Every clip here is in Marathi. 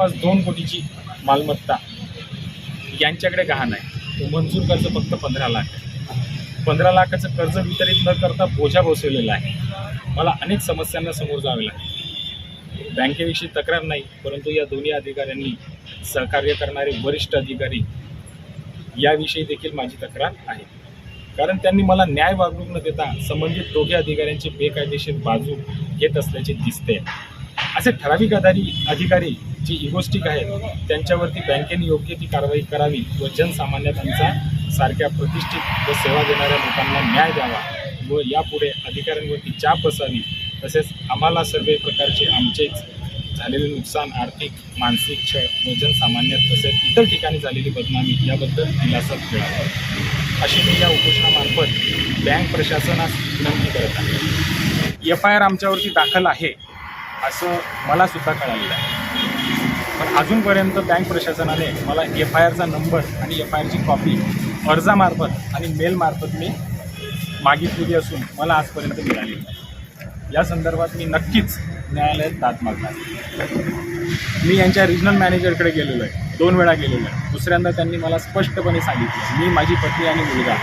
जवळपास दोन कोटीची मालमत्ता यांच्याकडे गहाण आहे. तो मंजूर कर्ज फक्त पंधरा लाख आहे. पंधरा लाखाचं कर्ज वितरित न करता बोजा बसवलेला आहे. मला अनेक समस्यांना समोर जावे लागते. बँकेविषयी तक्रार नाही परंतु या दोन्ही अधिकाऱ्यांनी सहकार्य करणारे वरिष्ठ अधिकारी याविषयी देखील माझी तक्रार आहे. कारण त्यांनी मला न्याय वागणूक न देता संबंधित दोघे अधिकाऱ्यांची बेकायदेशीर बाजू घेत असल्याचे दिसते. असे ठराविक आधारी अधिकारी जी इगोस्टिक आहेत त्यांच्यावरती बँकेने योग्य ती कारवाई करावी व जनसामान्यांचा सारख्या प्रतिष्ठित व सेवा देणाऱ्या लोकांना न्याय द्यावा व यापुढे अधिकाऱ्यांवरती चाप असावी तसेच आम्हाला सर्व प्रकारचे आमचेच झालेले नुकसान आर्थिक मानसिक छळ व जनसामान्य तसेच इतर ठिकाणी झालेली बदनामी याबद्दल दिलासा मिळावा. अशी मी या उपोषणामार्फत बँक प्रशासनास विनंती करत आहे. एफ आय आर आमच्यावरती दाखल आहे असं मला सुद्धा कळालेलं आहे. अजूनपर्यंत बँक प्रशासनाने मला एफ आय आरचा नंबर आणि एफ आय आरची कॉपी अर्जामार्फत आणि मेलमार्फत मी मागितलेली असून मला आजपर्यंत मिळाली या संदर्भात मी नक्कीच न्यायालयात दाद मागणार. मी यांच्या रिजनल मॅनेजरकडे गेलेलो आहे. दोन वेळा गेलेलो आहे. दुसऱ्यांदा त्यांनी मला स्पष्टपणे सांगितलं. मी माझी पत्नी आणि मुलगा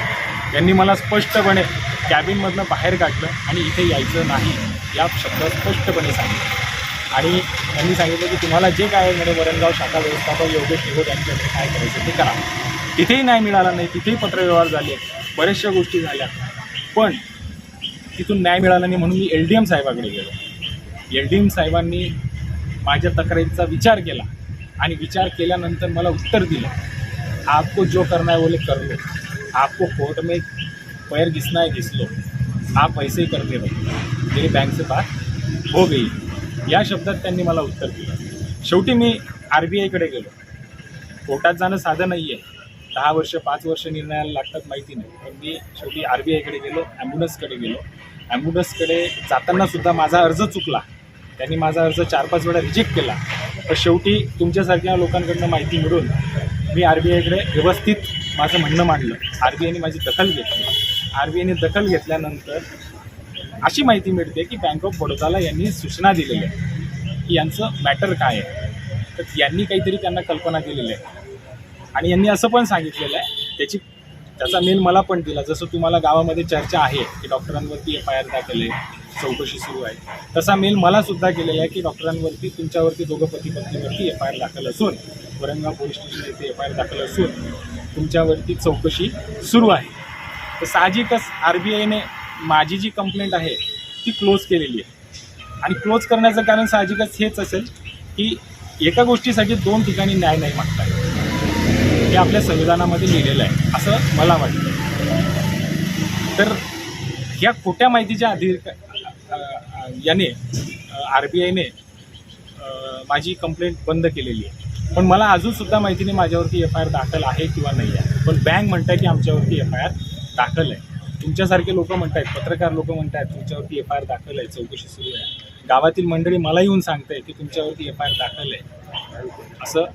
यांनी मला स्पष्टपणे कॅबिनमधनं बाहेर काढलं आणि इथे यायचं नाही या शब्दात स्पष्टपणे सांगितलं. आणि त्यांनी सांगितलं की तुम्हाला जे काय म्हणे वरणगाव शाखा व्यवस्थापक योगेश निघोट यांच्याकडे काय करायचं ते करा. तिथेही नाही मिळाला नाही तिथेही पत्रव्यवहार झाले बऱ्याचशा गोष्टी झाल्या. पण तिथून न्याय मिळाला नाही म्हणून मी एल डी एम साहेबाकडे गेलो. एल डी एम साहेबांनी माझ्या तक्रारीचा विचार केला आणि विचार केल्यानंतर मला उत्तर दिलं आपको जो करना है बोले कर लो. आपको कोर्ट में पैर घिसना है घिस लो. आप ऐसे ही करते रहो. मेरी बैंक से बात हो गई. या शब्दात त्यांनी मला उत्तर दिलं. शेवटी मी आर बी आयकडे गेलो. कोर्टात जाणं साधं नाही आहे दहा वर्ष पाच वर्ष निर्णयाला लागतात माहिती नाही. पण मी शेवटी आर बी आयकडे गेलो ॲम्ब्युलन्सकडे गेलो. ॲम्ब्युलन्सकडे जातानासुद्धा माझा अर्ज चुकला. त्यांनी माझा अर्ज चार पाच वेळा रिजेक्ट केला. पण शेवटी तुमच्यासारख्या लोकांकडनं माहिती मिळून मी आर बी आयकडे व्यवस्थित माझं म्हणणं मांडलं. आर बी आयने माझी दखल घेतली. आर बी आयने दखल घेतल्यानंतर अशी माहिती मिळते की बँक ऑफ बडोदाला यांनी सूचना दिलेल्या आहे की यांचं मॅटर काय आहे. तर यांनी काहीतरी त्यांना कल्पना दिलेली आहे. आणि यांनी असं पण सांगितलेलं आहे त्याची त्याचा मेल मला पण दिला. जसं तुम्हाला गावामध्ये चर्चा आहे की डॉक्टरांवरती एफ आय आर दाखल आहे चौकशी सुरू आहे. तसा मेल मला सुद्धा केलेला आहे की डॉक्टरांवरती तुमच्यावरती दोघं पती पत्नीवरती एफ आय आर दाखल असून वरंगाव पोलीस स्टेशन येथे एफ आय आर दाखल असून तुमच्यावरती चौकशी सुरू आहे. तर साहजिकच आर बी आयने माझी जी कंप्लेंट आहे ती क्लोज केलेली आहे. आणि क्लोज करण्याचं कारण साहजिकच हेच असेल की एका गोष्टीसाठी दोन ठिकाणी न्याय नाही मागता येत. हे आपल्या संविधानामध्ये लिहिलेलं आहे असं मला वाटतं. तर या खोट्या माहितीच्या अधिक याने आर बी आयने माझी कंप्लेंट बंद केलेली आहे. पण मला अजूनसुद्धा माहिती नाही माझ्यावरती एफ आय आर दाखल आहे किंवा नाही आहे. पण बँक म्हणत आहे की आमच्यावरती एफ आय आर दाखल आहे. तुमच्यासारखे लोक म्हणत आहेत पत्रकार लोक म्हणत आहेत तुमच्यावरती एफ आय आर दाखल आहे चौकशी सुरू आहे. गावातील मंडळी मला येऊन सांगते की तुमच्यावरती एफ आय आर दाखल आहे. असं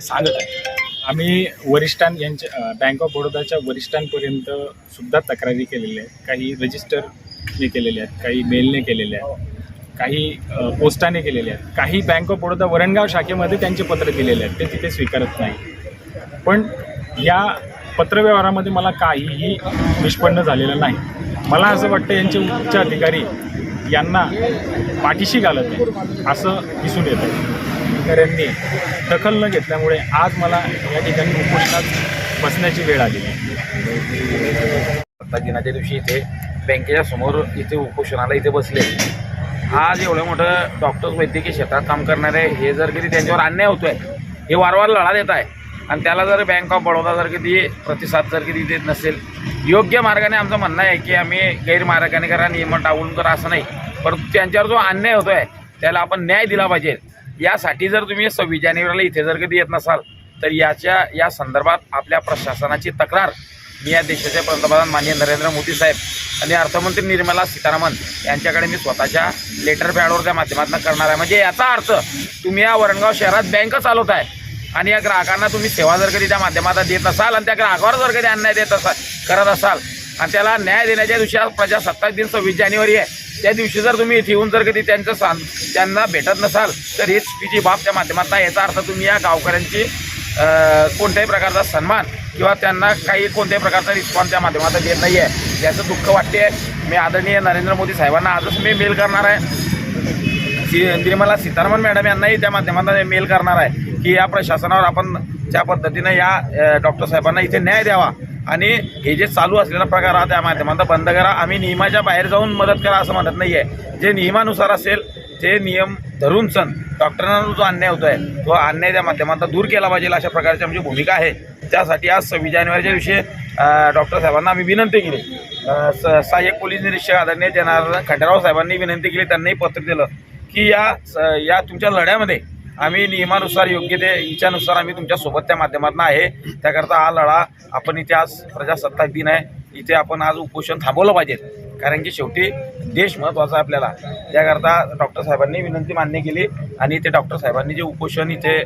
सांगत आहे आम्ही वरिष्ठां यांच्या बँक ऑफ बडोदाच्या वरिष्ठांपर्यंत सुद्धा तक्रारी केलेल्या आहेत. काही रजिस्टरने केलेल्या आहेत काही मेलने केलेल्या आहेत काही पोस्टाने केलेल्या आहेत. काही बँक ऑफ बडोदा वरणगाव शाखेमध्ये त्यांचे पत्र दिलेले आहेत. ते तिथे स्वीकारत नाही. पण या पत्रव्यवहारामध्ये मला काहीही निष्पन्न झालेलं नाही. मला असं वाटतं यांचे उच्च अधिकारी यांना पाठीशी घालत असं दिसून येतं अधिकाऱ्यांनी दखल न घेतल्यामुळे आज मला या ठिकाणी उपोषणात बसण्याची वेळ आली आता दिनाच्या दिवशी इथे बँकेच्या समोर इथे उपोषणाला इथे बसले. आज एवढं मोठं डॉक्टर्स वैद्यकीय क्षेत्रात काम करणारे हे जर कधी त्यांच्यावर अन्याय होतोय हे वारंवार लढा देत आहे आणि त्याला जर बँक ऑफ बडोदा जर कधी प्रतिसाद जर कधी देत नसेल योग्य मार्गाने आमचं म्हणणं आहे की आम्ही गैरमार्गाने करा नियमन टाळून करा असं नाही. परंतु त्यांच्यावर जो अन्याय होतो आहे त्याला आपण न्याय दिला पाहिजे. यासाठी जर तुम्ही सव्वीस जानेवारीला इथे जर कधी येत नसाल तर याच्या या संदर्भात आपल्या प्रशासनाची तक्रार मी या देशाचे पंतप्रधान माननीय नरेंद्र मोदी साहेब आणि अर्थमंत्री निर्मला सीतारामन यांच्याकडे मी स्वतःच्या लेटर पॅडवरच्या माध्यमातून करणार आहे. म्हणजे याचा अर्थ तुम्ही या वरणगाव शहरात बँक चालवताय. आणि या ग्राहकांना तुम्ही सेवा जर कधी त्या माध्यमात देत असाल आणि त्या ग्राहकावर जर कधी अन्याय देत असाल करत असाल आणि त्याला न्याय देण्याच्या दिवशी आज प्रजासत्ताक दिन सव्वीस जानेवारी आहे त्या दिवशी जर तुम्ही इथे येऊन जर कधी त्यांचं सां त्यांना भेटत नसाल तर हीच तिची बाब त्या माध्यमातून याचा अर्थ तुम्ही या गावकऱ्यांची कोणत्याही प्रकारचा सन्मान किंवा त्यांना काही कोणत्याही प्रकारचा रिस्पॉन्स त्या माध्यमातून देत नाही आहे याचं दुःख वाटते. मी आदरणीय नरेंद्र मोदी साहेबांना आजच मी मेल करणार आहे. सी निर्मला सीतारामन मॅडम यांनाही त्या माध्यमातून मेल करणार आहे. की या प्रशासनावर आपण ज्या पद्धतीनं या डॉक्टर साहेबांना इथे न्याय द्यावा. आणि हे जे चालू असलेला प्रकार हा त्या माध्यमातून बंद करा. आम्ही नियमाच्या बाहेर जाऊन मदत करा असं म्हणत नाही आहे जे नियमानुसार असेल ते नियम धरून सण डॉक्टरांना जो अन्याय होतो आहे तो अन्याय त्या माध्यमातून दूर केला पाहिजे अशा प्रकारची आमची भूमिका आहे. त्यासाठी आज सव्वीस जानेवारीच्या दिवशी डॉक्टर साहेबांना आम्ही विनंती केली. सहाय्यक पोलीस निरीक्षक आदरणीय जनार्दन खंडेराव साहेबांनी विनंती केली. त्यांनाही पत्र दिलं की या स- या तुमच्या लढ्यामध्ये आम्ही नियमानुसार योग्य ते इच्छानुसार आम्ही तुमच्यासोबत त्या माध्यमातून आहे. त्याकरता हा लढा आपण इथे आज प्रजासत्ताक दिन आहे. इथे आपण आज उपोषण थांबवलं पाहिजे. कारण की शेवटी देश महत्त्वाचा आहे आपल्याला. त्याकरता डॉक्टर साहेबांनी विनंती मान्य केली आणि ते डॉक्टर साहेबांनी जे उपोषण इथे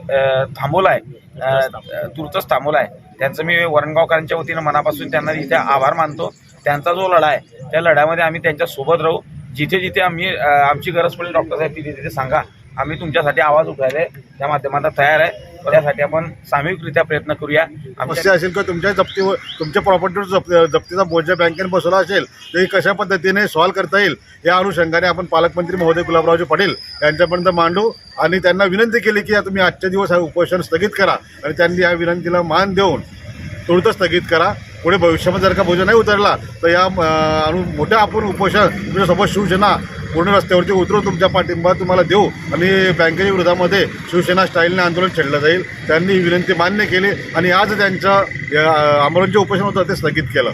थांबवलं आहे तुर्तच थांबवलं आहे त्यांचं मी वरणगावकरांच्या वतीनं मनापासून त्यांना इथे आभार मानतो. त्यांचा जो लढा आहे त्या लढ्यामध्ये आम्ही त्यांच्यासोबत राहू. जिथे जिथे आम्ही आमची गरज पडेल डॉक्टर साहेब तिथे तिथे सांगा. आम्ही तुमच्यासाठी आवाज उठवायला त्या माध्यमातून तयार आहे. त्यासाठी आपण सामूहिकरित्या प्रयत्न करूया. समस्या असेल किंवा तुमच्या जप्तीवर तुमच्या प्रॉपर्टीवर जप जप्तीचा बोजा बँकेने बसवला असेल तर हे कशा पद्धतीने सॉल्व्ह करता येईल या अनुषंगाने आपण पालकमंत्री महोदय गुलाबरावजी पाटील यांच्यापर्यंत मांडू आणि त्यांना विनंती केली की तुम्ही आजच्या दिवस हा उपोषण स्थगित करा आणि त्यांनी या विनंतीला मान देऊन तुर्त स्थगित करा. पुढे भविष्यामध्ये जर का भोजन नाही उतरला तर या अनु मोठ्या आपण उपोषण तुमच्यासोबत शिवसेना पूर्ण रस्त्यावरती उतरून तुमच्या पाठिंबा तुम्हाला देऊ. आणि बँकेच्या विरोधामध्ये शिवसेना स्टाईलने आंदोलन छेडलं जाईल. त्यांनी विनंती मान्य केली आणि आज त्यांचं आंदोलन जे उपोषण होतं ते स्थगित केलं.